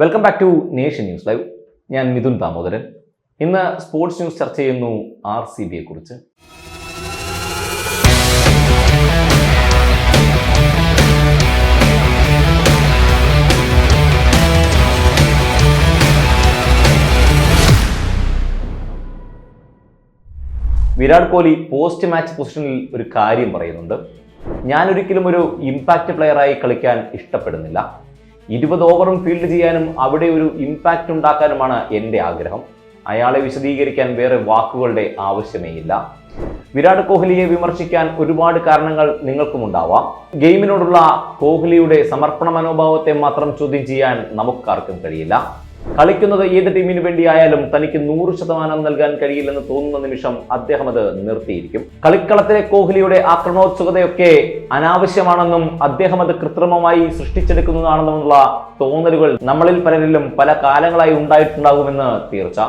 Welcome back to nation news live ഞാൻ മിഥുൻ ദാമോദരൻ. ഇന്ന് sports news ചർച്ച ചെയ്യുന്നു ആർ സി ബിയെ കുറിച്ച്. വിരാട് കോഹ്ലി പോസ്റ്റ് മാച്ച് പൊസിഷനിൽ ഒരു കാര്യം പറയുന്നുണ്ട്. ഞാനൊരിക്കലും ഒരു ഇമ്പാക്റ്റ് പ്ലെയറായി കളിക്കാൻ ഇഷ്ടപ്പെടുന്നില്ല. ഇരുപത് ഓവറും ഫീൽഡ് ചെയ്യാനും അവിടെ ഒരു ഇമ്പാക്റ്റ് ഉണ്ടാക്കാനുമാണ് എന്റെ ആഗ്രഹം. അയാളെ വിശദീകരിക്കാൻ വേറെ വാക്കുകളുടെ ആവശ്യമേ ഇല്ല വിരാട് കോഹ്ലിയെ വിമർശിക്കാൻ ഒരുപാട് കാരണങ്ങൾ നിങ്ങൾക്കുമുണ്ടാവാം ഗെയിമിനോടുള്ള കോഹ്ലിയുടെ സമർപ്പണ മനോഭാവത്തെ മാത്രം ചോദ്യം ചെയ്യാൻ നമുക്കാർക്കും കഴിയില്ല. കളിക്കുന്നത് ഏത് ടീമിന് വേണ്ടിയായാലും തനിക്ക് നൂറ് ശതമാനം നൽകാൻ കഴിയില്ലെന്ന് തോന്നുന്ന നിമിഷം അദ്ദേഹം അത് നിർത്തിയിരിക്കും. കളിക്കളത്തിലെ കോഹ്ലിയുടെ ആക്രമണോത്സുകതയൊക്കെ അനാവശ്യമാണെന്നും അദ്ദേഹം അത് കൃത്രിമമായി സൃഷ്ടിച്ചെടുക്കുന്നതാണെന്നുമുള്ള തോന്നലുകൾ നമ്മളിൽ പലരിലും പല കാലങ്ങളായി ഉണ്ടായിട്ടുണ്ടാകുമെന്ന് തീർച്ച.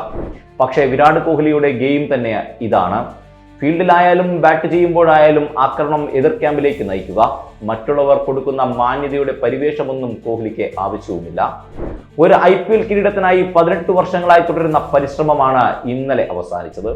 പക്ഷേ വിരാട് കോഹ്ലിയുടെ ഗെയിം തന്നെ ഇതാണ്. ഫീൽഡിലായാലും ബാറ്റ് ചെയ്യുമ്പോഴായാലും ആക്രമണം എതിർ ക്യാമ്പിലേക്ക് നയിക്കുക. മറ്റുള്ളവർ കൊടുക്കുന്ന മാന്യതയുടെ പരിവേഷമൊന്നും കോഹ്ലിക്ക് ആവശ്യവുമില്ല. ഒരു ഐ പി എൽ കിരീടത്തിനായി പതിനെട്ട് വർഷങ്ങളായി തുടരുന്ന പരിശ്രമമാണ് ഇന്നലെ അവസാനിച്ചത്.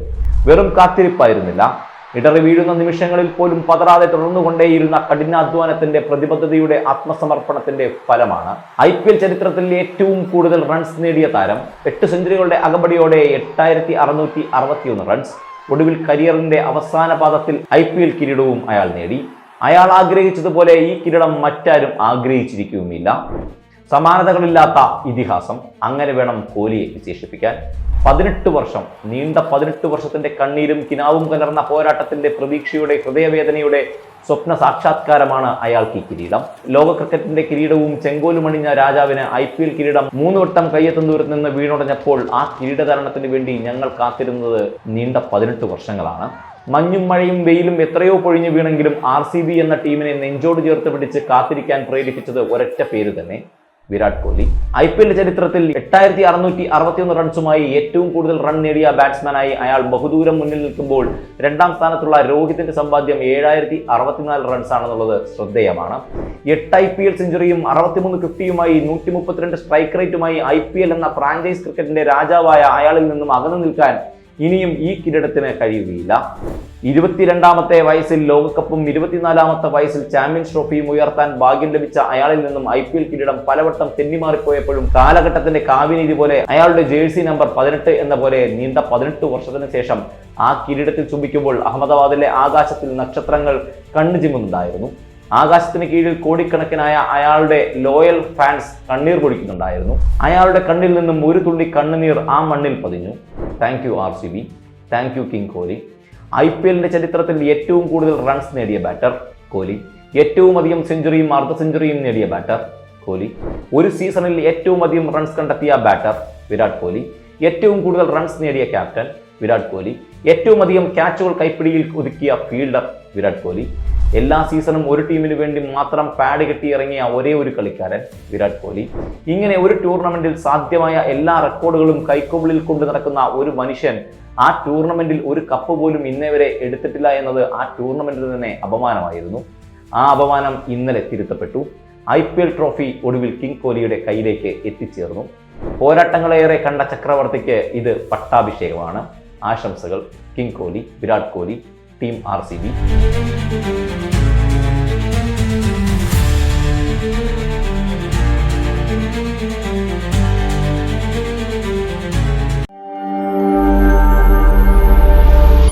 വെറും കാത്തിരിപ്പായിരുന്നില്ല. ഇടറി വീഴുന്ന നിമിഷങ്ങളിൽ പോലും പതറാതെ തുടർന്നുകൊണ്ടേയിരുന്ന കഠിനാധ്വാനത്തിന്റെ പ്രതിബദ്ധതയുടെ ആത്മസമർപ്പണത്തിന്റെ ഫലമാണ് ഐ പി എൽ ചരിത്രത്തിൽ ഏറ്റവും കൂടുതൽ റൺസ് നേടിയ താരം. എട്ട് സെഞ്ചുറികളുടെ അകമ്പടിയോടെ എട്ടായിരത്തി അറുന്നൂറ്റി അറുപത്തിയൊന്ന് റൺസ് ഒടുവിൽ കരിയറിന്റെ അവസാന പാദത്തിൽ ഐ പി എൽ കിരീടവും അയാൾ നേടി. അയാൾ ആഗ്രഹിച്ചതുപോലെ ഈ കിരീടം മറ്റാരും ആഗ്രഹിച്ചിരിക്കുകയുമില്ല. സമാനതകളില്ലാത്ത ഇതിഹാസം അങ്ങനെ വേണം കോലിയെ വിശേഷിപ്പിക്കാൻ. പതിനെട്ട് വർഷം നീണ്ട പതിനെട്ട് വർഷത്തിന്റെ കണ്ണീരും കിനാവും കലർന്ന പോരാട്ടത്തിന്റെ പ്രതീക്ഷയുടെ ഹൃദയവേദനയുടെ സ്വപ്ന സാക്ഷാത്കാരമാണ് അയാൾക്ക് ഈ കിരീടം. ലോക ക്രിക്കറ്റിന്റെ കിരീടവും ചെങ്കോലും അണിഞ്ഞ രാജാവിന് ഐ പി എൽ കിരീടം മൂന്ന് വട്ടം കയ്യെത്തും ദൂരത്ത് നിന്ന് വീണുടഞ്ഞപ്പോൾ ആ കിരീടധാരണത്തിന് വേണ്ടി ഞങ്ങൾ കാത്തിരുന്നത് നീണ്ട പതിനെട്ട് വർഷങ്ങളാണ്. മഞ്ഞും മഴയും വെയിലും എത്രയോ പൊഴിഞ്ഞു വീണെങ്കിലും ആർ എന്ന ടീമിനെ നെഞ്ചോട് ചേർത്ത് പിടിച്ച് കാത്തിരിക്കാൻ പ്രേരിപ്പിച്ചത് ഒരൊറ്റ പേര് തന്നെ. Virat Kohli. I P L ചരിത്രത്തിൽ എട്ടായിരത്തി അറുന്നൂറ്റി അറുപത്തിയൊന്ന് റൺസുമായി ഏറ്റവും കൂടുതൽ റൺ നേടിയ ബാറ്റ്സ്മാനായി അയാൾ ബഹുദൂരം മുന്നിൽ നിൽക്കുമ്പോൾ രണ്ടാം സ്ഥാനത്തുള്ള രോഹിതിന്റെ സമ്പാദ്യം ഏഴായിരത്തി അറുപത്തിനാല് റൺസ് ആണെന്നുള്ളത് ശ്രദ്ധേയമാണ്. എട്ട് ഐ പി എൽ സെഞ്ചുറിയും അറുപത്തിമൂന്ന് ഫിഫ്റ്റിയുമായി നൂറ്റി മുപ്പത്തിരണ്ട് സ്ട്രൈക്ക് റേറ്റുമായി ഐ പി എൽ എന്ന ഫ്രാഞ്ചൈസ് ക്രിക്കറ്റിന്റെ രാജാവായ അയാളിൽ നിന്നും അകന്നു നിൽക്കാൻ ഇനിയും ഈ കിരീടത്തിന് കഴിയുകയില്ല. ഇരുപത്തിരണ്ടാമത്തെ വയസ്സിൽ ലോകകപ്പും ഇരുപത്തിനാലാമത്തെ വയസ്സിൽ ചാമ്പ്യൻസ് ട്രോഫിയും ഉയർത്താൻ ഭാഗ്യം ലഭിച്ച അയാളിൽ നിന്നും ഐ പി എൽ കിരീടം പലവട്ടം തെന്നിമാറിപ്പോയപ്പോഴും കാലഘട്ടത്തിന്റെ കാവിനീതി പോലെ അയാളുടെ ജേഴ്സി നമ്പർ പതിനെട്ട് എന്ന പോലെ നീണ്ട പതിനെട്ട് വർഷത്തിന് ശേഷം ആ കിരീടത്തിൽ ചുംബിക്കുമ്പോൾ അഹമ്മദാബാദിലെ ആകാശത്തിൽ നക്ഷത്രങ്ങൾ കണ്ണു ചിമ്മുന്നുണ്ടായിരുന്നു. ആകാശത്തിന് കീഴിൽ കോടിക്കണക്കിനായ അയാളുടെ ലോയൽ ഫാൻസ് കണ്ണീർ പൊടിക്കുന്നുണ്ടായിരുന്നു അയാളുടെ കണ്ണിൽ നിന്നും ഒരു തുള്ളി കണ്ണുനീർ ആ മണ്ണിൽ പതിഞ്ഞു. Thank you R C B. Thank you king Kohli I P എല്ലിന്റെ ചരിത്രത്തിൽ ഏറ്റവും കൂടുതൽ റൺസ് നേടിയ ബാറ്റർ കോഹ്ലി. ഏറ്റവും അധികം സെഞ്ചുറിയും അർദ്ധ സെഞ്ചുറിയും നേടിയ ബാറ്റർ കോഹ്ലി. ഒരു സീസണിൽ ഏറ്റവും അധികം റൺസ് കണ്ടെത്തിയ ബാറ്റർ വിരാട് കോഹ്ലി. ഏറ്റവും കൂടുതൽ റൺസ് നേടിയ ക്യാപ്റ്റൻ വിരാട് കോഹ്ലി. ഏറ്റവും അധികം ക്യാച്ചുകൾ കൈപ്പിടിയിൽ ഒതുക്കിയ ഫീൽഡർ വിരാട് കോഹ്ലി. എല്ലാ സീസണും ഒരു ടീമിന് വേണ്ടി മാത്രം പാഡ് കെട്ടി ഇറങ്ങിയ ഒരേ ഒരു കളിക്കാരൻ വിരാട് കോഹ്ലി. ഇങ്ങനെ ഒരു ടൂർണമെന്റിൽ സാധ്യമായ എല്ലാ റെക്കോർഡുകളും കൈക്കുള്ളിൽ കൊണ്ടു നടക്കുന്ന ഒരു മനുഷ്യൻ ആ ടൂർണമെന്റിൽ ഒരു കപ്പ് പോലും ഇന്നേവരെ എടുത്തിട്ടില്ല എന്നത് ആ ടൂർണമെന്റിൽ തന്നെ അപമാനമായിരുന്നു. ആ അപമാനം ഇന്നലെ തിരുത്തപ്പെട്ടു. ഐ പി എൽ ട്രോഫി ഒടുവിൽ കിങ് കോഹ്ലിയുടെ കയ്യിലേക്ക് എത്തിച്ചേർന്നു. പോരാട്ടങ്ങളേറെ കണ്ട ചക്രവർത്തിക്ക് ഇത് പട്ടാഭിഷേകമാണ്. ആശംസകൾ. King Kohli Virat Kohli team R C B.